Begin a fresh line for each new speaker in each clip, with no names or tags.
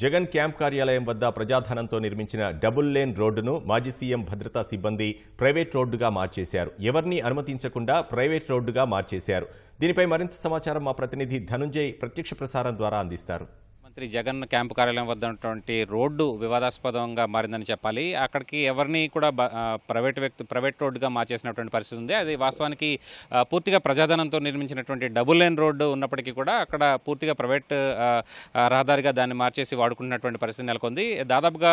Jagan camp కార్యాలయం వద్ద ప్రజాధనంతో నిర్మించిన డబుల్ లేన్ రోడ్డును మాజీ సీఎం భద్రతా సిబ్బంది ప్రైవేట్ రోడ్డుగా మార్చేశారు. ఎవరిని అనుమతించకుండా ప్రైవేట్ రోడ్డుగా మార్చేశారు. దీనిపై మరింత సమాచారం మా ప్రతినిధి ధనుంజయ్ ప్రత్యక్ష ప్రసారం ద్వారా అందిస్తారు.
మంత్రి జగన్ క్యాంపు కార్యాలయం వద్ద ఉన్నటువంటి రోడ్డు వివాదాస్పదంగా మారిందని చెప్పాలి. అక్కడికి ఎవరిని కూడా ప్రైవేట్ వ్యక్తి ప్రైవేట్ రోడ్డుగా మార్చేసినటువంటి పరిస్థితి ఉంది. అది వాస్తవానికి పూర్తిగా ప్రజాధనంతో నిర్మించినటువంటి డబుల్ లైన్ రోడ్డు ఉన్నప్పటికీ కూడా అక్కడ పూర్తిగా ప్రైవేట్ రహదారిగా దాన్ని మార్చేసి వాడుకుంటున్నటువంటి పరిస్థితి నెలకొంది. దాదాపుగా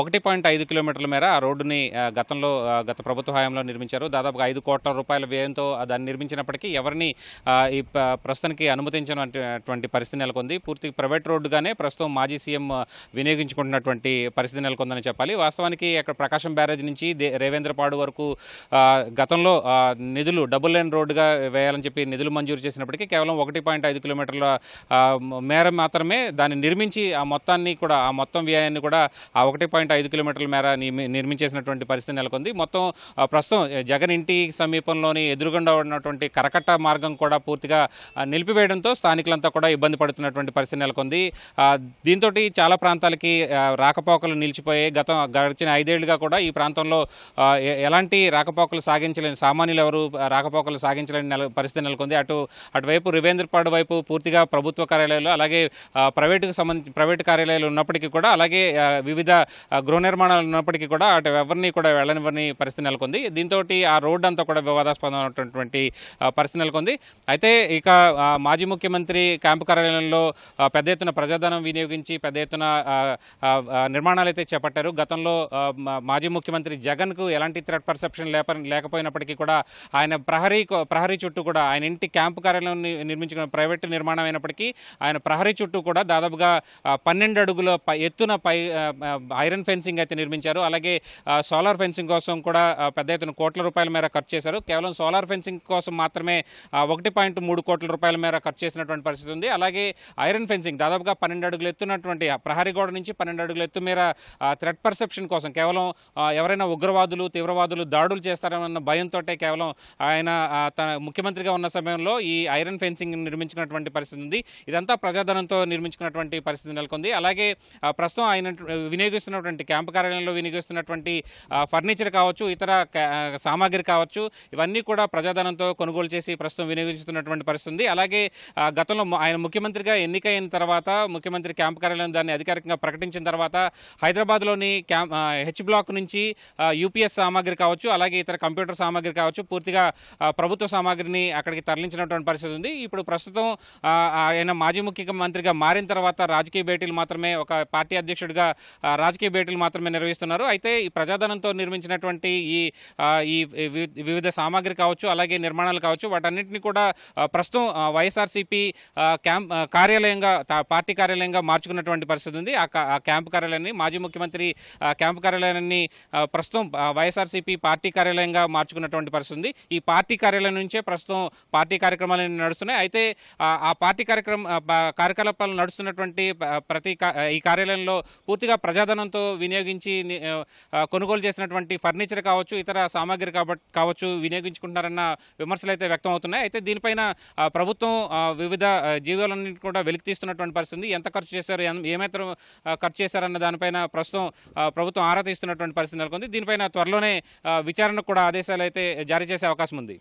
ఒకటి పాయింట్ ఐదు కిలోమీటర్ల మేర ఆ రోడ్డుని గతంలో గత ప్రభుత్వ హయాంలో నిర్మించారు. దాదాపుగా ఐదు కోట్ల రూపాయల వ్యయంతో దాన్ని నిర్మించినప్పటికీ ఎవరిని ఈ ప్రస్తుతానికి అనుమతించినటువంటి పరిస్థితి నెలకొంది. పూర్తి ప్రైవేట్ రోడ్డు రోడ్డుగానే ప్రస్తుతం మాజీ సీఎం వినియోగించుకుంటున్నటువంటి పరిస్థితి నెలకొందని చెప్పాలి. వాస్తవానికి అక్కడ ప్రకాశం బ్యారేజ్ నుంచి దే- రేవేంద్రపాడు వరకు గతంలో నిధులు డబుల్ లైన్ రోడ్డుగా వేయాలని చెప్పి నిధులు మంజూరు చేసినప్పటికీ కేవలం ఒకటి పాయింట్ ఐదు కిలోమీటర్ల మేర మాత్రమే దాన్ని నిర్మించి ఆ మొత్తాన్ని కూడా ఆ మొత్తం వ్యయాన్ని కూడా ఆ ఒకటి పాయింట్ ఐదు కిలోమీటర్ల మేర నిర్మించేసినటువంటి పరిస్థితి నెలకొంది. మొత్తం ప్రస్తుతం జగన్ ఇంటి సమీపంలోని ఎదురుగుండా ఉన్నటువంటి కరకట్ట మార్గం కూడా పూర్తిగా నిలిపివేయడంతో స్థానికులంతా కూడా ఇబ్బంది పడుతున్నటువంటి పరిస్థితి నెలకొంది. దీంతో చాలా ప్రాంతాలకి రాకపోకలు నిలిచిపోయాయి గత గడిచిన ఐదేళ్ళుగా కూడా ఈ ప్రాంతంలో ఎలాంటి రాకపోకలు సాగించలేని సామాన్యులు ఎవరు రాకపోకలు సాగించలేని నెల పరిస్థితి నెలకొంది. అటు అటువైపు రివేంద్రపాడు వైపు పూర్తిగా ప్రభుత్వ కార్యాలయాలు అలాగే ప్రైవేటుకు సంబంధించి ప్రైవేటు కార్యాలయాలు ఉన్నప్పటికీ కూడా అలాగే వివిధ గృహ నిర్మాణాలు ఉన్నప్పటికీ కూడా అటు ఎవరిని కూడా వెళ్ళనివ్వని పరిస్థితి నెలకొంది. దీంతో ఆ రోడ్డు అంతా కూడా వివాదాస్పదమైనటువంటి పరిస్థితి నెలకొంది. అయితే ఇక మాజీ ముఖ్యమంత్రి క్యాంపు కార్యాలయంలో పెద్ద ఎత్తున ప్రజాధనం వినియోగించి పెద్ద ఎత్తున నిర్మాణాలు అయితే చేపట్టారు. గతంలో మా- మాజీ ముఖ్యమంత్రి జగన్కు ఎలాంటి థ్రెట్ పర్సెప్షన్ లేప లేకపోయినప్పటికీ కూడా ఆయన ప్రహరీ కో- ప్రహరీ చుట్టూ కూడా ఆయన ఇంటి క్యాంపు కార్యాలయం నిర్మించుకున్న ప్రైవేట్ నిర్మాణం అయినప్పటికీ ఆయన ప్రహరీ చుట్టూ కూడా దాదాపుగా పన్నెండు అడుగుల ఎత్తున పై ఐరన్ ఫెన్సింగ్ అయితే నిర్మించారు. అలాగే సోలార్ ఫెన్సింగ్ కోసం కూడా పెద్ద ఎత్తున కోట్ల రూపాయల మేర ఖర్చు చేశారు. కేవలం సోలార్ ఫెన్సింగ్ కోసం మాత్రమే ఒకటి పాయింట్ మూడు కోట్ల రూపాయల మేర ఖర్చు చేసినటువంటి పరిస్థితి ఉంది. అలాగే ఐరన్ ఫెన్సింగ్ దాదాపుగా పన్నెండు అడుగులు ఎత్తున్నటువంటి ఆ ప్రహరీ గోడ నుంచి పన్నెండు అడుగులు ఎత్తు మేర థ్రెట్ పర్సెప్షన్ కోసం కేవలం ఎవరైనా ఉగ్రవాదులు తీవ్రవాదులు దాడులు చేస్తారన్న భయంతో కేవలం ఆయన తన ముఖ్యమంత్రిగా ఉన్న సమయంలో ఈ ఐరన్ ఫెన్సింగ్ నిర్మించినటువంటి పరిస్థితి ఉంది. ఇదంతా ప్రజాధనంతో నిర్మించుకున్నటువంటి పరిస్థితి నెలకొంది. అలాగే ప్రస్తుతం ఆయన వినియోగిస్తున్నటువంటి క్యాంపు కార్యాలయంలో వినియోగిస్తున్నటువంటి ఫర్నిచర్ కావచ్చు ఇతర సామాగ్రి కావచ్చు ఇవన్నీ కూడా ప్రజాధనంతో కొనుగోలు చేసి ప్రస్తుతం వినియోగిస్తున్నటువంటి పరిస్థితి ఉంది. అలాగే గతంలో ఆయన ముఖ్యమంత్రిగా ఎన్నికైన తర్వాత ముఖ్యమంత్రి క్యాంపు కార్యాలయం దాన్ని అధికారికంగా ప్రకటించిన తర్వాత హైదరాబాద్లోని క్యాంప్ హెచ్ బ్లాక్ నుంచి యూపీఎస్ సామాగ్రి కావచ్చు అలాగే ఇతర కంప్యూటర్ సామాగ్రి కావచ్చు పూర్తిగా ప్రభుత్వ సామాగ్రిని అక్కడికి తరలించినటువంటి పరిస్థితి ఉంది. ఇప్పుడు ప్రస్తుతం ఆయన మాజీ ముఖ్యమంత్రిగా మారిన తర్వాత రాజకీయ భేటీలు మాత్రమే ఒక పార్టీ అధ్యక్షుడిగా రాజకీయ భేటీలు మాత్రమే నిర్వహిస్తున్నారు. అయితే ఈ ప్రజాధనంతో నిర్మించినటువంటి ఈ ఈ వి- వివిధ సామాగ్రి కావచ్చు అలాగే నిర్మాణాలు కావచ్చు వాటన్నింటినీ కూడా ప్రస్తుతం వైఎస్ఆర్సీపీ క్యాంప్ కార్యాలయంగా పార్టీ పార్టీ కార్యాలయంగా మార్చుకున్నటువంటి పరిస్థితి ఉంది. ఆ క్యాంపు కార్యాలయాన్ని మాజీ ముఖ్యమంత్రి క్యాంపు కార్యాలయాన్ని ప్రస్తుతం వైఎస్ఆర్సీపీ పార్టీ కార్యాలయంగా మార్చుకున్నటువంటి పరిస్థితి ఉంది. ఈ పార్టీ కార్యాలయం నుంచే ప్రస్తుతం పార్టీ కార్యక్రమాలు నడుస్తున్నాయి. అయితే ఆ, పార్టీ కార్యక్రమ కార్యకలాపాలు నడుస్తున్నటువంటి ప్రతి ఈ కార్యాలయంలో పూర్తిగా ప్రజాధనంతో వినియోగించి కొనుగోలు చేసినటువంటి ఫర్నిచర్ కావచ్చు ఇతర సామాగ్రి కావచ్చు వినియోగించుకుంటున్నారన్న విమర్శలు అయితే వ్యక్తం అవుతున్నాయి అయితే దీనిపైన ప్రభుత్వం వివిధ ఆ, జీవోలన్నింటి కూడా వెలికి తీస్తున్నటువంటి పరిస్థితి ఉంది. ఎంత ఖర్చు చేశారు? ఏమాత్రం ఖర్చు చేశారన్న దానిపైన ప్రస్తుతం ప్రభుత్వం ఆరా తీస్తున్నటువంటి పరిస్థితి నెలకొంది. దీనిపైన త్వరలోనే విచారణకు కూడా ఆదేశాలు అయితే జారీ చేసే అవకాశం ఉంది.